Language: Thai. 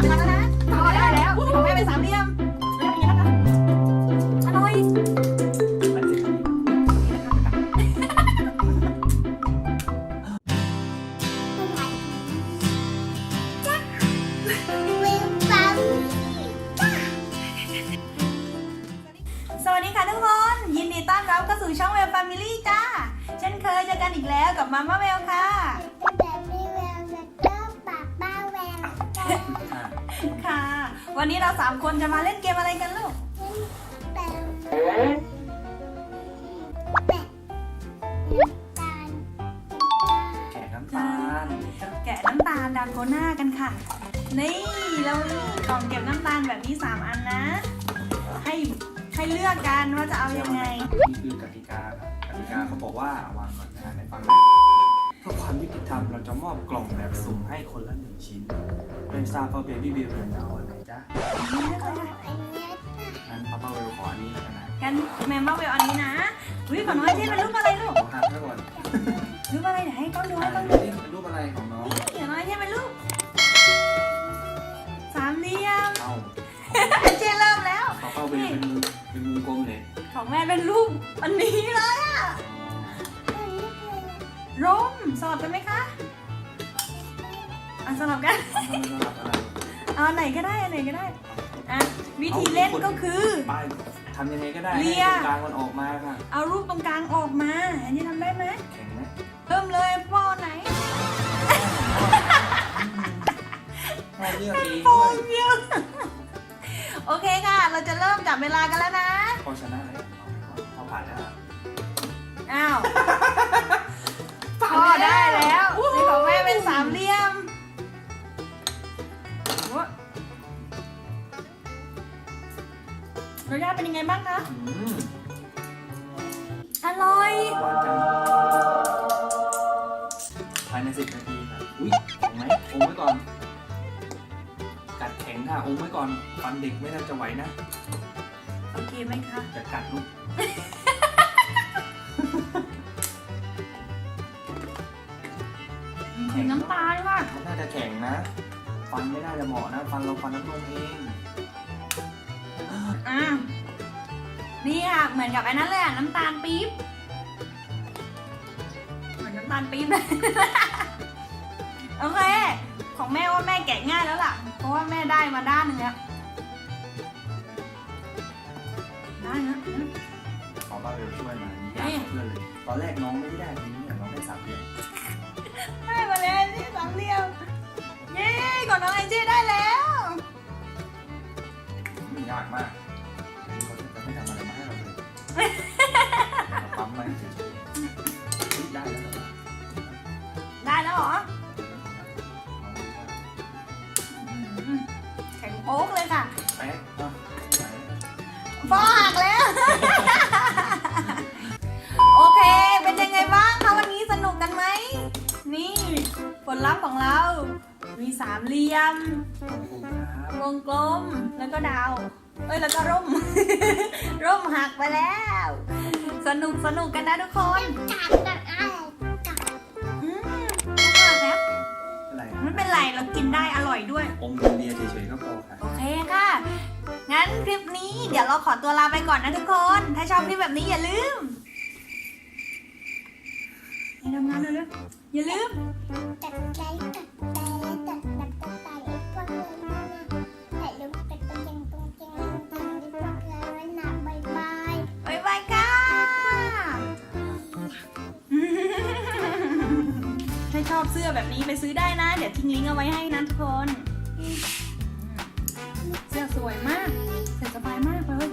ทำงาแล้วนะพอได้แล้วนี่ของแม่เป็นสามเหลี่ยมแล้วเป็นยังไงบ้างคะอร่อยสวัสดีค่ะทุกคน ยินดีต้อนรับเข้าสู่ช่องเวลแฟมิลี่จ้า เช่นเคยเจอกันอีกแล้วกับมาม่าเวลค่ะ วันนี้เราสามคนจะมาเล่นเกมอะไรกันลูก แกะน้ำตาลแกะน้ำตาลดาโกน่ากันค่ะ นี่เรามีกล่องเก็บน้ำตาลแบบนี้ 3 อันนะ ให้ให้เลือกกันว่าจะเอายังไง นี่คือกติกาครับกติกาเขาบอกว่าวางก่อนนะในฟังนะ ความยุติธรรมเราจะมอบกล่องแบบสุ่มให้คนละหนึ่งชิ้นไม่ทราบว่าเบบี้เบลจะเอาอะไรจ๊ะงั้นป้าป้าเวลขออันนี้แล้วกันนะกันแมมมาเวลอันนี้นะวิของน้อยเช่เป็นรูปอะไรลูกขอหักไว้ก่อนรูปอะไรเดี๋ยวให้ต้องดูอะให้ต้องดูดูนี่เป็นรูปอะไรของน้องเดี๋ยวน้อยเช่เป็นรูปสามเหลี่ยมเอ้าเจเริ่มแล้วป้าป้าเวลเป็นเป็นวงกลมเลยของแม่เป็นรูปอันนี้เลยอะ ร่มสลับกันไหมคะอะสลับกันทำไมต้องรับอะไรเอาอันไหนก็ได้อันไหนก็ได้อะวิธีเล่นก็คือ ป้ายทำยังไงก็ได้เลีให้ยตรงกลางมันออกมาค่ะ เอารูปตรงกลางออกมาอันนี้ทำได้ไหมแข็งไหมเริ่มเลยพ่อไหนพ่อเลือกเองโอ้ด้วยยเยอะโอเคค่ะ เราจะเริ่มจับเวลากันแล้วนะ พอชนะเลยพอผ่านแล้ว รสชาติเป็นยังไงบ้างคะอืมอร่อย หวานจังภายในสิบนาทีค่ะอุ้ยอมไหมอมไว้ก่อน กัดแข็งค่ะอมไว้ก่อนฟันเด็กไม่น่าจะไหวนะโอเคไหมคะ จะกัดลูกถึงน้ำตาลค่ะ มันน่าจะแข็งนะ ฟันไม่น่าจะเหมาะนะ ฟันเราฟันน้ำนมเอง อะนี่ค่ะเหมือนกับไอ้นั้นเลยอะน้ำตาลปี๊บเหมือนน้ำตาลปี๊บเลย โอเค ของแม่ว่าแม่แกะง่ายแล้วล่ะ เพราะว่าแม่ได้มาด้านหนึ่งแล้วได้นะขอป้าเบลช่วยมานี่ยากกว่าเพื่อนเลย ตอนแรกน้องไม่ได้ทีนี้น้องได้สามเดือนได้มาแล้วนี่สามเหลี่ยม เย้ก่อนน้องไอเจได้แล้วมัน ยากมากอันนี้เขาจะไม่ทำอะไรมาให้เราเลยเราปั๊มไว้เฉยๆอุ๊ยได้แล้วเหรอได้แล้วเหรออืมแข็งโป๊กเลยค่ะ แป๊กอะไหนฟอหั ลลัพธ์ของเรา มีสามเหลี่ยมขอบคุณครับวงกลม แล้วก็ดาว เอ้ย แล้วก็ร่ม ร่มหักไปแล้ว สนุกสนุกกันนะทุกคนอืมไม่หักแล้วอะไรไม่เป็นไร เรากินได้อร่อยด้วย อมเบียร์เฉยๆก็พอค่ะ โอเคค่ะ งั้นคลิปนี้เดี๋ยวเราขอตัวลาไปก่อนนะทุกคน ถ้าชอบคลิปแบบนี้อย่าลืมให้ทำงานเร็วๆอย่าลืมบ๊ายบายค่ะถ้าชอบเสื้อแบบนี้ไปซื้อได้นะ เดี๋ยวทิ้งลิงก์เอาไว้ให้นะทุกคน เสื้อสวยมากใส่สบายมากเลย